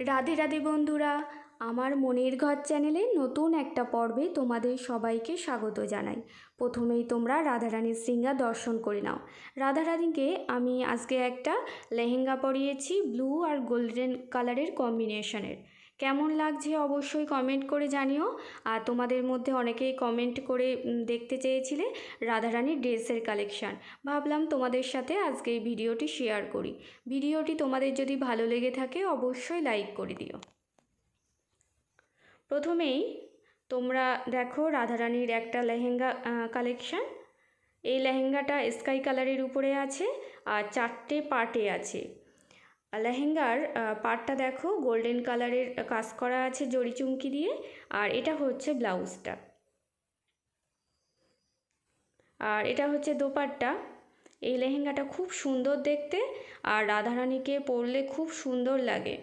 রাধে রাধে বন্ধুরা, আমার মনের ঘর চ্যানেলে নতুন একটা পর্বে তোমাদের সবাইকে স্বাগত জানাই। প্রথমেই তোমরা রাধারানীর সিঙ্গা দর্শন করে নাও। রাধারানীকে আমি আজকে একটা লেহেঙ্গা পরিয়েছি ব্লু আর গোল্ডেন কালারের কম্বিনেশনের কেমন লাগছে অবশ্যই কমেন্ট করে জানিও। আর তোমাদের মধ্যে অনেকেই কমেন্ট করে দেখতে চেয়েছিলে রাধারানীর ড্রেসের কালেকশান ভাবলাম তোমাদের সাথে আজকে এই ভিডিওটি শেয়ার করি। ভিডিওটি তোমাদের যদি ভালো লেগে থাকে অবশ্যই লাইক করে দিও। প্রথমেই তোমরা দেখো রাধারানীর একটা লেহেঙ্গা কালেকশান এই লেহেঙ্গাটা স্কাই কালারের উপরে আছে আর চারটে পার্টে আছে। লেহেঙ্গার পার্টটা দেখো, গোল্ডেন কালারের কাজ করা আছে জড়ি চুমকি দিয়ে, আর এটা হচ্ছে ব্লাউজটা। আর এটা হচ্ছে দোপাট্টা। এই লেহেঙ্গাটা খুব সুন্দর দেখতে, আর রাধারানীকে পরলে খুব সুন্দর লাগে।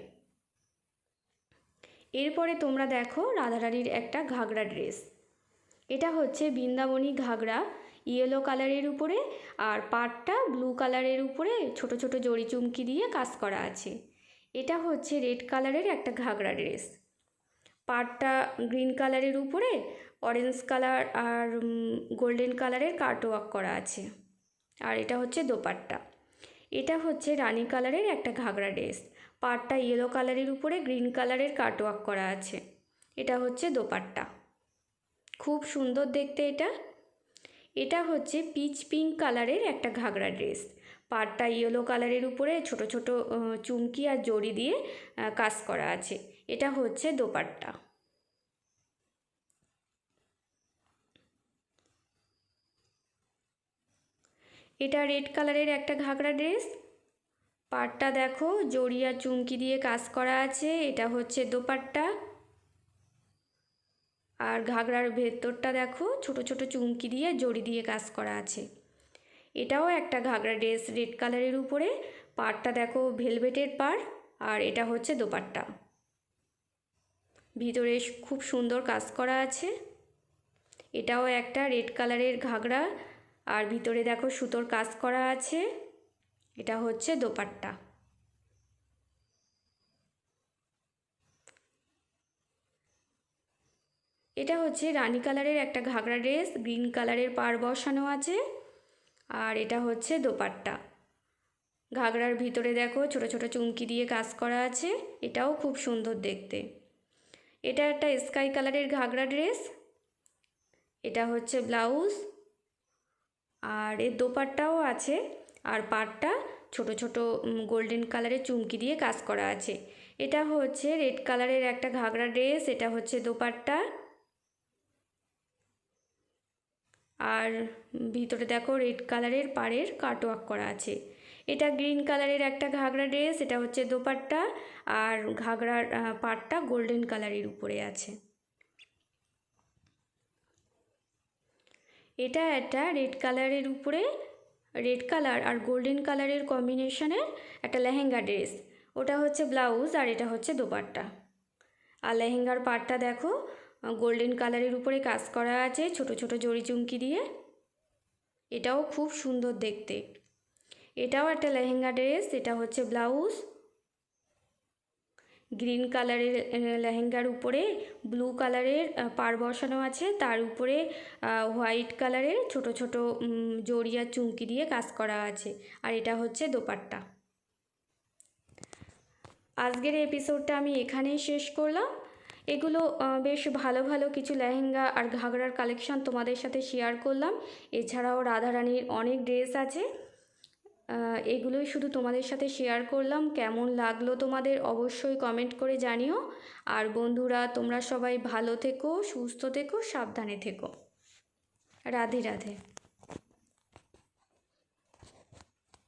এরপরে তোমরা দেখো রাধারানীর একটা ঘাগরা ড্রেস। এটা হচ্ছে বৃন্দাবনী ঘাগরা। ইয়েলো কালারের উপরে আর পাটটা ব্লু কালারের উপরে ছোট ছোট জড়ি চুমকি দিয়ে কাজ করা আছে। এটা হচ্ছে রেড কালারের একটা ঘাগরা ড্রেস পাটটা গ্রিন কালারের উপরে অরেঞ্জ কালার আর গোল্ডেন কালারের কার্টওয়ার্ক করা আছে। আর এটা হচ্ছে দোপাট্টা। এটা হচ্ছে রানী কালারের একটা ঘাগরা ড্রেস পাটটা ইয়েলো কালারের উপরে গ্রিন কালারের কাটওয়ার্ক করা আছে। এটা হচ্ছে দোপাট্টা। খুব সুন্দর দেখতে এটা। এটা হচ্ছে পিচ পিঙ্ক কালারের একটা ঘাগরা ড্রেস পাটটা ইয়েলো কালারের উপরে ছোট ছোট চুমকি আর জড়ি দিয়ে কাজ করা আছে। এটা হচ্ছে দোপাট্টা। এটা রেড কালারের একটা ঘাগরা ড্রেস পাটটা দেখো, জড়ি আর চুমকি দিয়ে কাজ করা আছে। এটা হচ্ছে দোপাট্টা। আর ঘাগরার ভেতরটা দেখো, ছোট ছোট চুমকি দিয়ে জড়ি দিয়ে কাজ করা আছে। এটাও একটা ঘাগরা ড্রেস রেড কালারের উপরে। পাড়টা দেখো ভেলভেটের পাড়, আর এটা হচ্ছে দোপাট্টা। ভিতরে খুব সুন্দর কাজ করা আছে। এটাও একটা রেড কালারের ঘাগরা, আর ভিতরে দেখো সুতোর কাজ করা আছে। এটা হচ্ছে দোপাট্টা। এটা হচ্ছে রানী কালারের একটা ঘাগরা ড্রেস, গ্রিন কালারের পার বসানো আছে, আর এটা হচ্ছে দোপাট্টা। ঘাগরার ভিতরে দেখো ছোট ছোট চুমকি দিয়ে কাজ করা আছে, এটাও খুব সুন্দর দেখতে। এটা একটা স্কাই কালারের ঘাগরা ড্রেস, এটা হচ্ছে ব্লাউজ, আর এর দোপাট্টাও আছে, আর পাটটা ছোট ছোট গোল্ডেন কালারের চুমকি দিয়ে কাজ করা আছে। এটা হচ্ছে রেড কালারের একটা ঘাগরা ড্রেস, এটা হচ্ছে দোপাট্টা। আর ভিতরে দেখো রেড কালারের পাড়ের কাটওয়ার্ক করা আছে। এটা গ্রিন কালারের একটা ঘাগরা ড্রেস, এটা হচ্ছে দোপাট্টা আর ঘাগরার পাড়টা গোল্ডেন কালারের উপরে আছে। এটা একটা রেড কালারের উপরে, রেড কালার আর গোল্ডেন কালারের কম্বিনেশনের একটা লেহেঙ্গা ড্রেস। ওটা হচ্ছে ব্লাউজ আর এটা হচ্ছে দোপাট্টা। আর লেহেঙ্গার পাড়টা দেখো গোল্ডেন কালারের উপরে কাজ করা আছে ছোট ছোট জড়ি চুমকি দিয়ে। এটাও খুব সুন্দর দেখতে। এটাও একটা লেহেঙ্গা ড্রেস এটা হচ্ছে ব্লাউজ গ্রিন কালারের লেহেঙ্গার উপরে ব্লু কালারের পাড় বসানো আছে। তার উপরে হোয়াইট কালারের ছোট ছোট উম, জড়ি আর চুমকি দিয়ে কাজ করা আছে। আর এটা হচ্ছে দোপাট্টা। আজকের এপিসোডটা আমি এখানেই শেষ করলাম। এগুলো বেশ ভালো ভালো কিছু লেহেঙ্গা আর ঘাগরার কালেকশন তোমাদের সাথে শেয়ার করলাম। এছাড়াও রাধারানীর অনেক ড্রেস আছে। এগুলোই শুধু তোমাদের সাথে শেয়ার করলাম। কেমন লাগল তোমাদের অবশ্যই কমেন্ট করে জানিও। আর বন্ধুরা, তোমরা সবাই ভালো থেকো, সুস্থ থেকো, সাবধানে থেকো। রাধে রাধে।